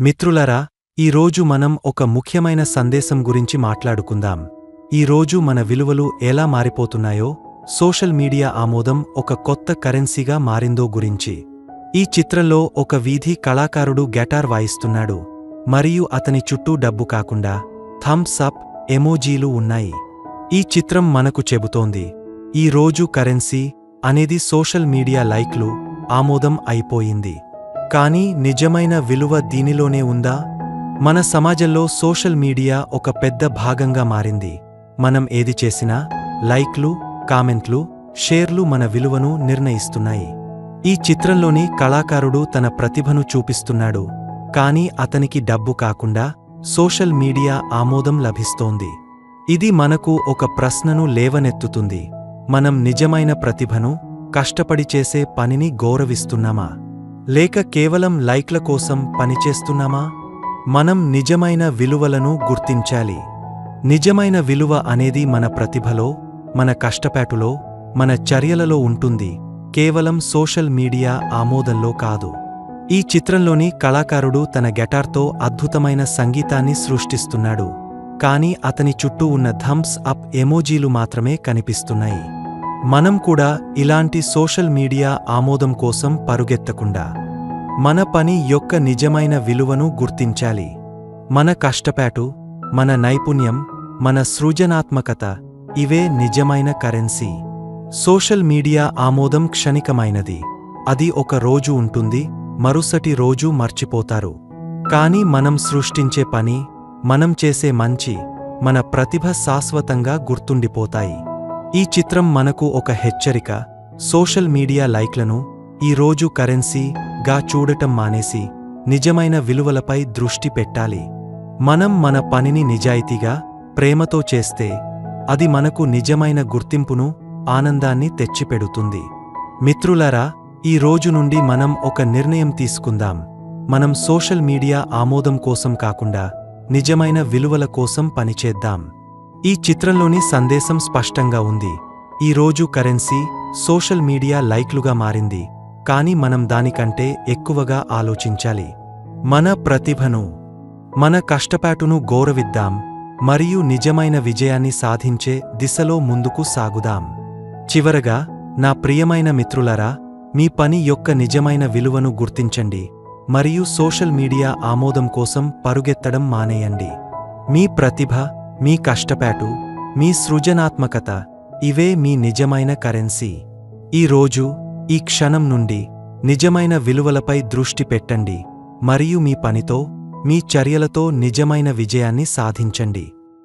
మిత్రులరా ఈరోజు మనం ఒక ముఖ్యమైన సందేశం గురించి మాట్లాడుకుందాం. ఈరోజు మన విలువలు ఎలా మారిపోతున్నాయో సోషల్ మీడియా ఆమోదం ఒక కొత్త కరెన్సీగా మారిందో గురించి. ఈ చిత్రంలో ఒక వీధి కళాకారుడు గెటార్ వాయిస్తున్నాడు. మరియు అతని చుట్టూ డబ్బు కాకుండా థమ్స్ అప్ ఎమోజీలు ఉన్నాయి. ఈ చిత్రం మనకు చెబుతోంది ఈ రోజు కరెన్సీ అనేది సోషల్ మీడియా లైక్లు ఆమోదం అయిపోయింది. కానీ నిజమైన విలువ దీనిలోనే ఉందా? మన సమాజంలో సోషల్ మీడియా ఒక పెద్ద భాగంగా మారింది. మనం ఏది చేసినా లైక్లు కామెంట్లు షేర్లు మన విలువను నిర్ణయిస్తున్నాయి. ఈ చిత్రంలోని కళాకారుడు తన ప్రతిభను చూపిస్తున్నాడు. కానీ అతనికి డబ్బు కాకుండా సోషల్ మీడియా ఆమోదం లభిస్తోంది. ఇది మనకు ఒక ప్రశ్నను లేవనెత్తుతుంది. మనం నిజమైన ప్రతిభను కష్టపడి చేసే పనిని గౌరవిస్తున్నామా? లేక కేవలం లైక్ల కోసం పనిచేస్తున్నామా? మనం నిజమైన విలువలను గుర్తించాలి. నిజమైన విలువ అనేది మన ప్రతిభలో మన కష్టపాటులో మన చర్యలలో ఉంటుంది. కేవలం సోషల్ మీడియా ఆమోదంలో కాదు. ఈ చిత్రంలోని కళాకారుడు తన గెటార్తో అద్భుతమైన సంగీతాన్ని సృష్టిస్తున్నాడు. కాని అతని చుట్టూ ఉన్న థమ్స్ అప్ ఎమోజీలు మాత్రమే కనిపిస్తున్నాయి. మనం కూడా ఇలాంటి సోషల్ మీడియా ఆమోదం కోసం పరుగెత్తకుండా మన పని యొక్క నిజమైన విలువను గుర్తించాలి. మన కష్టపాటు మన నైపుణ్యం మన సృజనాత్మకత ఇవే నిజమైన కరెన్సీ. సోషల్ మీడియా ఆమోదం క్షణికమైనది. అది ఒక రోజు ఉంటుంది మరుసటి రోజు మర్చిపోతారు. కాని మనం సృష్టించే పని మనం చేసే మంచి మన ప్రతిభ శాశ్వతంగా గుర్తుండిపోతాయి. ఈ చిత్రం మనకు ఒక హెచ్చరిక. సోషల్ మీడియా లైక్లను ఈ రోజు కరెన్సీ గా చూడటం మానేసి నిజమైన విలువలపై దృష్టి పెట్టాలి. మనం మన పనిని నిజాయితీగా ప్రేమతో చేస్తే అది మనకు నిజమైన గుర్తింపును ఆనందాన్ని తెచ్చిపెడుతుంది. మిత్రులారా ఈ రోజు నుండి మనం ఒక నిర్ణయం తీసుకుందాం. మనం సోషల్ మీడియా ఆమోదం కోసం కాకుండా నిజమైన విలువల కోసం పనిచేద్దాం. ఈ చిత్రంలోని సందేశం స్పష్టంగా ఉంది. ఈ రోజు కరెన్సీ సోషల్ మీడియా లైక్లుగా మారింది. కాని మనం దానికంటే ఎక్కువగా ఆలోచించాలి. మన ప్రతిభను మన కష్టపాటును గౌరవిద్దాం మరియు నిజమైన విజయాన్ని సాధించే దిశలో ముందుకు సాగుదాం. చివరగా నా ప్రియమైన మిత్రులరా మీ పని యొక్క నిజమైన విలువను గుర్తించండి మరియు సోషల్ మీడియా ఆమోదం కోసం పరుగెత్తడం మానేయండి. మీ ప్రతిభ మీ కష్టపాటు మీ సృజనాత్మకత ఇవే మీ నిజమైన కరెన్సీ. ఈ రోజు ఈ క్షణం నుండి నిజమైన విలువలపై దృష్టి పెట్టండి. మరియు మీ పనితో మీ చర్యలతో నిజమైన విజయాన్ని సాధించండి.